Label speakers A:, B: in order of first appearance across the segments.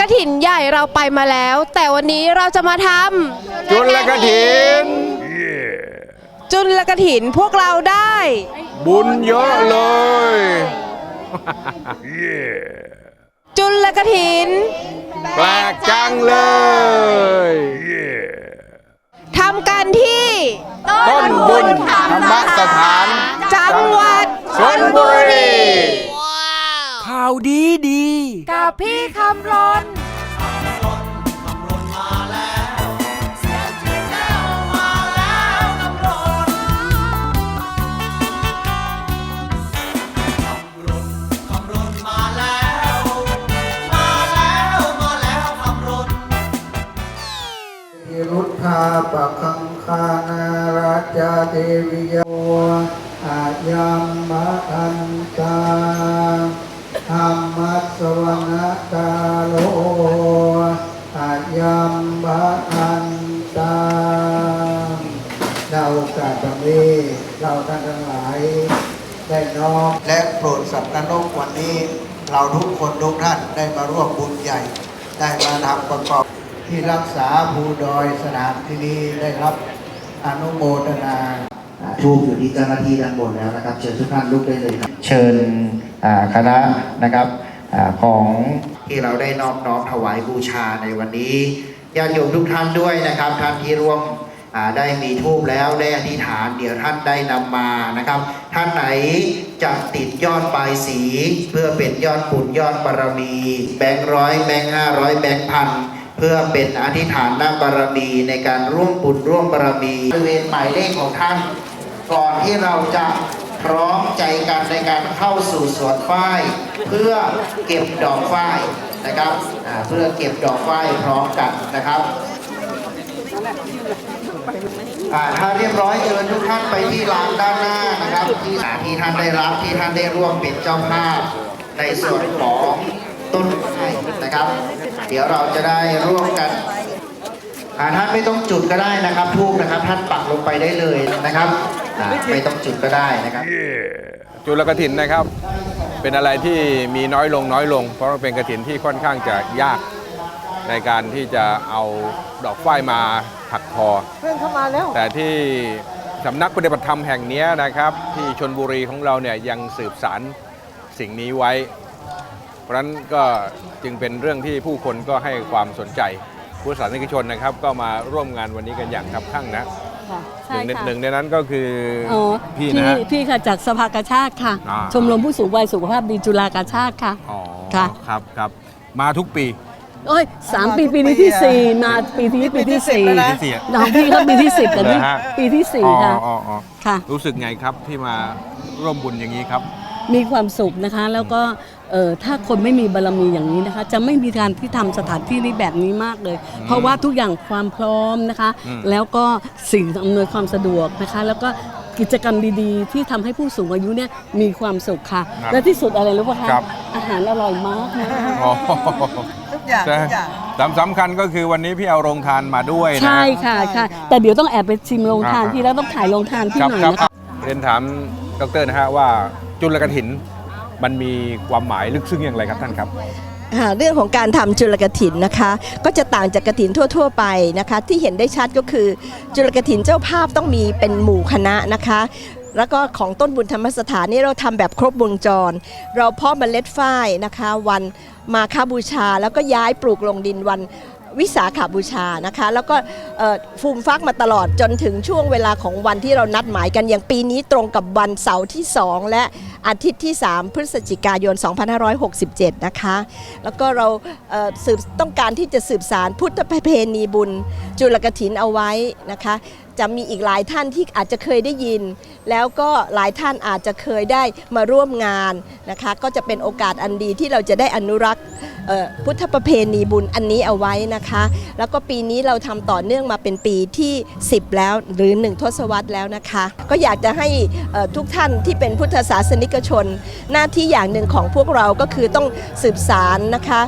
A: กระถินใหญ่เราไปมาแล้ว แต่วันนี้เราจะมาท
B: จุลกถินำ
A: จุลกระถินพวกเราได้
B: บุญเยอะเลย
A: จุลกระถิน
B: แปลกจังเลย
A: ทำกันที่
B: ต้นบุญธรรมสถาน
A: จังหวัด
B: ชนบุรี
C: ข่าวดีดี
A: กับพี่คำรน
D: นิ มัสสวนาตาโลอายัมมะอันตาเรากาสตรงนี้เราท่านทั้งหลาย ได้น้อมและโปรดสัตว์นรกวันนี้ เราทุกคนทุกท่านได้มาร่วมบุญใหญ่ ได้มาทำประกอบที่รักษาภูดอยสนามที่นี้ได้รับอนุโมทนา
E: อ่าทูบอยู่ที่เจ้าหน้าที่ด้านบนแล้วนะครับ เชิญทุกท่านลุกได้เลยครับ เชิญอ่าคณะนะครับอา ของที่เราได้น้อมน้อมถวายบูชาในวันนี้ญาติโยมทุกท่านด้วยนะครับ ท่านที่ร่วมได้มีทูบแล้วได้อธิษฐาน เดี๋ยวท่านได้นำมานะครับ ท่านไหนจะติดยอดปลายสี เพื่อเป็นยอดบุญยอดบารมี แบงค์ร้อยแบงค์ห้าร้อยแบงค์พันเพื่อเป็นอธิษฐานหน้าบารมีในการร่วมบุญร่วมบารมีบริเวณหมายเลขของท่าน ก่อนที่เราจะ พร้อมใจกันในการเข้าสู่สวนฝ้ายเพื่อเก็บดอกฝ้ายนะครับเพื่อเก็บดอกฝ้ายพร้อมกันนะครับถ้าเรียบร้อยเชิญทุกท่านไปที่ลานด้านหน้านะครับที่ที่ท่านได้รับที่ท่านได้ร่วมเป็นเจ้าภาพในส่วนของต้นไม้นะครับ เดี๋ยวเราจะได้ร่วมกันอ่าท่านไม่ต้องจุดก็ได้นะครับทูบนะครับ ท่านปักลงไปได้เลยนะครับ อ่าไม่ต้องจุดก็ได้นะครับ
B: จุลกถินนะครับ เป็นอะไรที่มีน้อยลงน้อยลง เพราะว่าเป็นกถินที่ค่อนข้างจะยากในการที่จะเอาดอกฝ้ายมาถักทอแต่ที่สำนักปฏิบัติธรรมแห่งเนี้ยนะครับ ที่ชนบุรีของเราเนี่ยยังสืบสารสิ่งนี้ไว้ เพราะฉะนั้นก็จึงเป็นเรื่องที่ผู้คนก็ให้ความสนใจ ผู้สาธารนิกชนนะครับ ก็มาร่วมงานวันนี้กันอย่างคับข้างนะ
F: ค่ะ
B: ห
F: ใช่
B: นึ่งใน
F: ค่ะ
B: หนึ่งในนั้นก็คือ
F: อ๋อ
B: พี่
F: พี่
B: นะฮะ
F: พี่ค่ะจากสภากาชาติค่ะ
B: อ่า
F: ชมรมผู้สูงวัยสุขภาพดีจุฬากาชาติค่ะ
B: อ๋อ
F: ค่ะ
B: ครับครับมาทุกปี
F: โอ้ยสามปีปีนี้ที่สี่มาปีที่ปีที่สี่
B: ปีที่สี่อะ
F: น้องพี่เขาปีที่สิบแต่นี่
B: เหรอฮะ
F: ปีที่สี่
B: อ๋อ
F: ค่ะ
B: อ๋ออ๋อ
F: ค่ะ
B: รู้สึกไงครับที่มาร่วมบุญอย่างนี้ครับ
F: มีความสุขนะคะ แล้วก็เออถ้าคนไม่มีบารมีอย่างนี้นะคะ จะไม่มีการที่ทำสถานที่นี้แบบนี้มากเลย เพราะว่าทุกอย่างความพร้อมนะคะ
B: อืม
F: แล้วก็สิ่งอำนวยความสะดวกนะคะ แล้วก็กิจกรรมดีๆ ที่ทำให้ผู้สูงอายุเนี่ยมีความสุขค่ะ และที่สุดอะไรรู้ป่ะคะ
B: ครับ
F: อาหารอร่อยมากนะ
B: อ๋อ
G: ทุกอย่าง
B: แต่
G: ทุกอย่าง
B: สำสำคัญก็คือวันนี้พี่เอาโรงทานมาด้วยนะ
F: ใช่ค่ะค่ะแต่เดี๋ยวต้องแอบไปชิมโรงทาน
B: อ่า
F: พี่แล้วต้องถ่ายโรงทานพี่
B: ครับ
F: หน่อย
B: ครับ
F: นะคะ
B: เรียนถามดรนะฮะว่าจุลกถิน มันมีความหมายลึกซึ้งอย่างไรครับท่านครับ
G: ค่ะเรื่องของการทำจุลกถินนะคะ ก็จะต่างจากกถินทั่ว ๆ ไปนะคะ ที่เห็นได้ชัดก็คือจุลกถินเจ้าภาพต้องมีเป็นหมู่คณะนะคะ แล้วก็ของต้นบุญธรรมสถานนี่เราทำแบบครบวงจร เราเพาะเมล็ดฝ้ายนะคะ วันมาคาบูชาแล้วก็ย้ายปลูกลงดินวัน วิสาขาบูชานะคะ แล้วก็ฟูมฟักมาตลอดจนถึงช่วงเวลาของวันที่เรานัดหมายกันอย่างปีนี้ตรงกับวันเสาร์ที่ 2 และอาทิตย์ที่ 3 พฤศจิกายน 2567 นะคะ แล้วก็เราเสืบต้องการที่จะสืบสารพุทธประเพณีบุญจุลกถินเอาไว้นะคะ จะมีอีกหลายท่านที่อาจจะเคยได้ยิน แล้วก็หลายท่านอาจจะเคยได้มาร่วมงานนะคะ ก็จะเป็นโอกาสอันดีที่เราจะได้อนุรักษ์พุทธประเพณีบุญอันนี้เอาไว้นะคะ แล้วก็ปีนี้เราทำต่อเนื่องมาเป็นปีที่ 10 แล้วหรือ 1 ทศวรรษแล้วนะคะ ก็อยากจะให้ทุกท่านที่เป็นพุทธศาสนิกชน หน้าที่อย่างหนึ่งของพวกเราก็คือต้องสืบสารนะคะ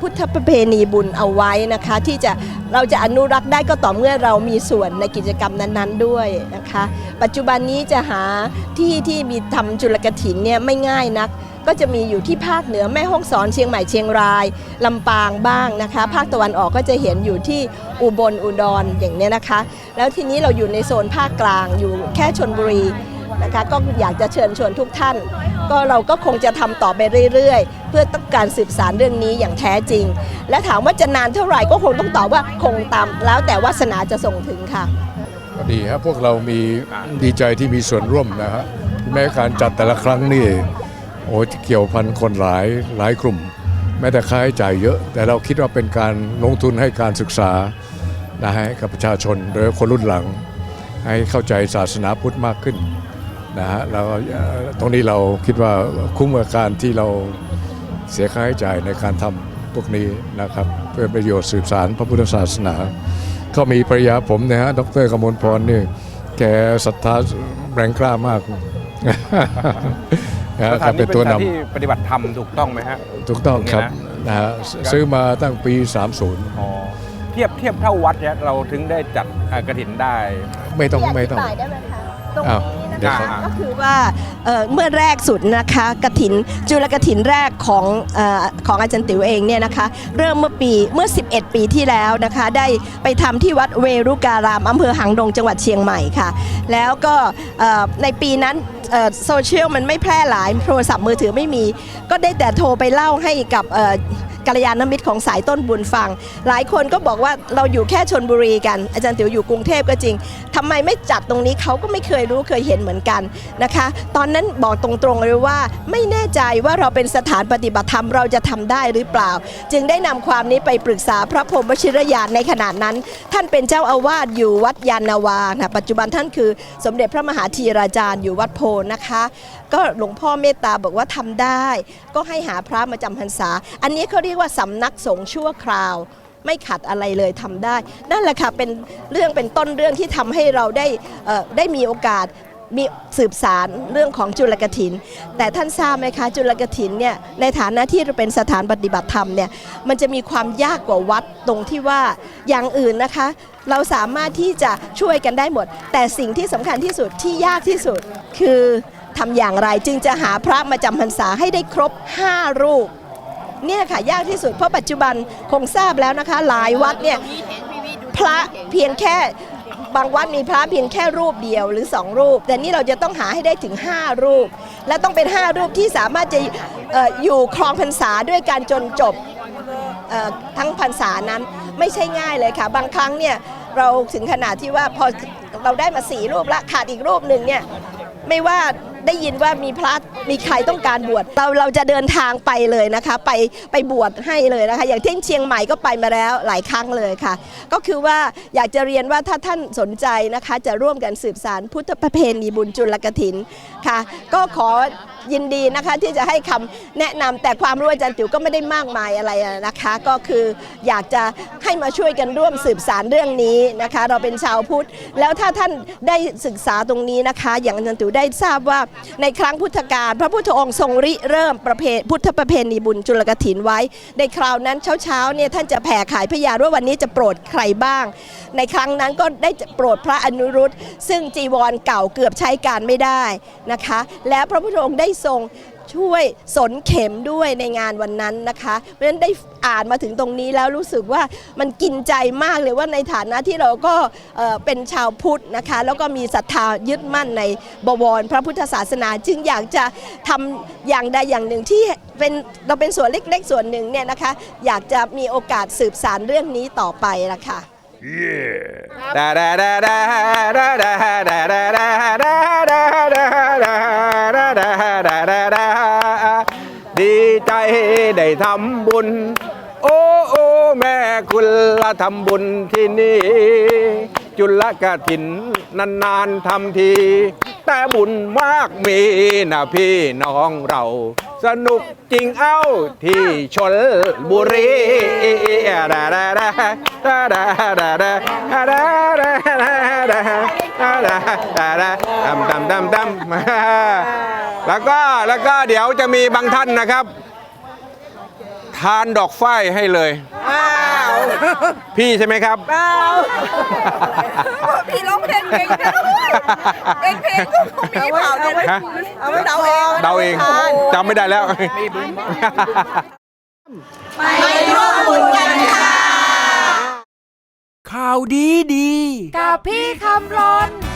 G: พุทธประเพณีบุญเอาไว้นะคะ ที่จะเราจะอนุรักษ์ได้ก็ต่อเมื่อเรามีส่วนในกิจกรรมนั้นๆด้วยนะคะ ปัจจุบันนี้จะหาที่ที่มีทำจุลกถินเนี่ยไม่ง่ายนัก ก็จะมีอยู่ที่ภาคเหนือแม่ฮ่องสอนเชียงใหม่เชียงรายลำปางบ้างนะคะ ภาคตะวันออกก็จะเห็นอยู่ที่อุบลอุดรอย่างเนี้ยนะคะ แล้วทีนี้เราอยู่ในโซนภาคกลางอยู่แค่ชนบุรี นะคะก็อยากจะเชิญชวนทุกท่าน ก็เราก็คงจะทำต่อไปเรื่อยๆ เพื่อต้องการสืบสารเรื่องนี้อย่างแท้จริง และถามว่าจะนานเท่าไหร่ก็คงต้องตอบว่าคงตามแล้วแต่วาสนาจะส่งถึงค่ะ
H: ดีครับพวกเรามีดีใจที่มีส่วนร่วมนะฮะแม้การจัดแต่ละครั้งนี่โอ้เกี่ยวพันคนหลายหลายกลุ่ม แม้แต่ค่าใช้จ่ายเยอะ แต่เราคิดว่าเป็นการลงทุนให้การศึกษานะฮะกับประชาชนโดยคนรุ่นหลัง ให้เข้าใจศาสนาพุทธมากขึ้น นะฮะแล้วเอ่อตรงนี้เราคิดว่าคุ้มกับการที่เราเสียค่าใช้จ่ายในการทำพวกนี้นะครับ เพื่อประโยชน์สืบสารพระพุทธศาสนา ก็มีภรรยาผมนะฮะดรกมลพรนี่แกศรัทธาแรงกล้ามากนะฮะ
B: สถาน
H: เป็
B: นี้
H: น
B: เป็น
H: ตัว
B: สถาน
H: นำ
B: ที่ปฏิบัติธรรมถูกต้องไหมฮะ
H: ถูกต้องครับ
B: นี่นะ
H: นะฮะซื้อมาตั้งปี 30
B: อ๋อเทียบเทียบเท่าวัดเนี่ยเราถึงได้จัดอ่ากระถินได้
H: ไม่ต้องไม่ต้อง
G: ธิบายได้ไหมคะตรง
H: อ้าว
G: นี้
H: เดี๋ยว
G: นะ
H: ครั
G: คะ
H: บ
G: ก็คือว่าเอ่อเมื่อแรกสุดนะคะกระถินจุลกระถินแรกของเออของอาจารย์ติ๋วเองเนี่ยนะคะเริ่มเมื่อปีเมื่อ 11 ปีที่แล้วนะคะ ได้ไปทำที่วัดเวรุการามอำเภอหางดงจังหวัดเชียงใหม่ค่ะ แล้วก็เอ่อในปีนั้นเอ่อโซเชียลมันไม่แพร่หลายโทรศัพท์มือถือไม่มี ก็ได้แต่โทรไปเล่าให้กับเอ่อ กัลยาณมิตรของสายต้นบุญฟัง หลายคนก็บอกว่าเราอยู่แค่ชนบุรีกัน อาจารย์ติ๋วอยู่กรุงเทพก็จริงทำไมไม่จัดตรงนี้เขาก็ไม่เคยรู้เคยเห็นเหมือนกันนะคะ ตอนนั้นบอกตรงๆเลยว่าไม่แน่ใจว่าเราเป็นสถานปฏิบัติธรรมเราจะทำได้หรือเปล่า จึงได้นำความนี้ไปปรึกษาพระพรหมวชิรยานในขณะนั้น ท่านเป็นเจ้าอาวาสอยู่วัดยานนาวานะปัจจุบันท่านคือสมเด็จพระมหาธีราจารย์อยู่วัดโพนะคะ ก็หลวงพ่อเมตตาบอกว่าทำได้ ก็ให้หาพระมาจำพรรษา อันนี้เขาเรียกว่าสำนักสงฆ์ชั่วคราว ไม่ขัดอะไรเลยทำได้ นั่นแหละค่ะเป็นเรื่องเป็นต้นเรื่องที่ทำให้เราได้ได้มีโอกาสมีสืบสารเรื่องของจุลกถิน แต่ท่านทราบไหมคะจุลกถินเนี่ยในฐานะที่เราเป็นสถานปฏิบัติธรรมเนี่ยมันจะมีความยากกว่าวัดตรงที่ว่าอย่างอื่นนะคะ เราสามารถที่จะช่วยกันได้หมด แต่สิ่งที่สำคัญที่สุดที่ยากที่สุด คือทำอย่างไรจึงจะหาพระมาจำพรรษาให้ได้ครบ 5 รูป เนี่ยค่ะยากที่สุดเพราะปัจจุบันคงทราบแล้วนะคะ หลายวัดเนี่ยพระเพียงแค่บางวัดมีพระเพียงแค่รูปเดียวหรือสองรูป แต่นี่เราจะต้องหาให้ได้ถึง 5 รูป และต้องเป็น 5 รูปที่สามารถจะออยู่ครองพรรษาด้วยการจนจบทั้งพรรษานั้นไม่ใช่ง่ายเลยค่ะ บางครั้งเนี่ยเราถึงขนาดที่ว่าพอเราได้มาสี่รูปละขาดอีกรูปหนึ่งเนี่ยไม่ว่า ได้ยินว่ามีพระมีใครต้องการบวชเราเราจะเดินทางไปเลยนะคะ ไปไปบวชให้เลยนะคะ อย่างที่เชียงใหม่ก็ไปมาแล้วหลายครั้งเลยค่ะ ก็คือว่าอยากจะเรียนว่าถ้าท่านสนใจนะคะ จะร่วมกันสืบสารพุทธประเพณีบุญจุลกถินค่ะ ก็ขอ ยินดีนะคะที่จะให้คำแนะนำแต่ความรู้อาจารย์ติ๋วก็ไม่ได้มากมายอะไรนะคะ ก็คืออยากจะให้มาช่วยกันร่วมสืบสารเรื่องนี้นะคะ เราเป็นชาวพุทธ แล้วถ้าท่านได้ศึกษาตรงนี้นะคะ อย่างอาจารย์ติ๋วได้ทราบว่าในครั้งพุทธกาลพระพุทธองค์ทรงริเริ่มประเพพุทธประเพณีบุญจุลกถินไว้ ในคราวนั้นเช้าๆเนี่ยท่านจะแผ่ขายพยาว่าวันนี้จะโปรดใครบ้าง ในครั้งนั้นก็ได้โปรดพระอนุรุตซึ่งจีวรเก่าเกือบใช้การไม่ได้นะคะ แล้วพระพุทธองค์ได้ทรงช่วยสนเข็มด้วยในงานวันนั้นนะคะเพราะฉะนั้นได้อ่านมาถึงตรงนี้แล้วรู้สึกว่ามันกินใจมากเลยว่าในฐานะที่เราก็เอ่อเป็นชาวพุทธนะคะ แล้วก็มีศรัทธายึดมั่นในบวรพระพุทธศาสนา จึงอยากจะทำอย่างใดอย่างหนึ่งที่เป็นเราเป็นส่วนเล็กๆส่วนหนึ่งเนี่ยนะคะ อยากจะมีโอกาสสืบสารเรื่องนี้ต่อไปละค่ะ
B: ดาดาดาดาดาดาดาดาดาดาดาดาดา ดาดาดาดีใจได้ทำบุญ โอ้โอ้แม่คุณละทำบุญที่นี่ จุลกถินนานๆทำที แต่บุญมากมีนะพี่น้องเรา สนุกจริงเอ้าที่ชลบุรีดาดาดาดาดาดาดาดาดา ดาดาดาดาดาดาดาดำดำดำดำแล้วก็แล้วก็เดี๋ยวจะมีบางท่านนะครับ ทานดอกไฟให้เลย
G: ว้าว
B: พี่ใช่ไหมครับ
G: พี่ร้องเพลงเก่งจังเลยเพลงเพลงก็มีเปล่าเนี่ย
B: ฮะ
G: เอาไว้เดาเอง
B: เดาเองจำไม่ได้แล้ว
F: ข่าวดีดี
I: กับพี่คำรน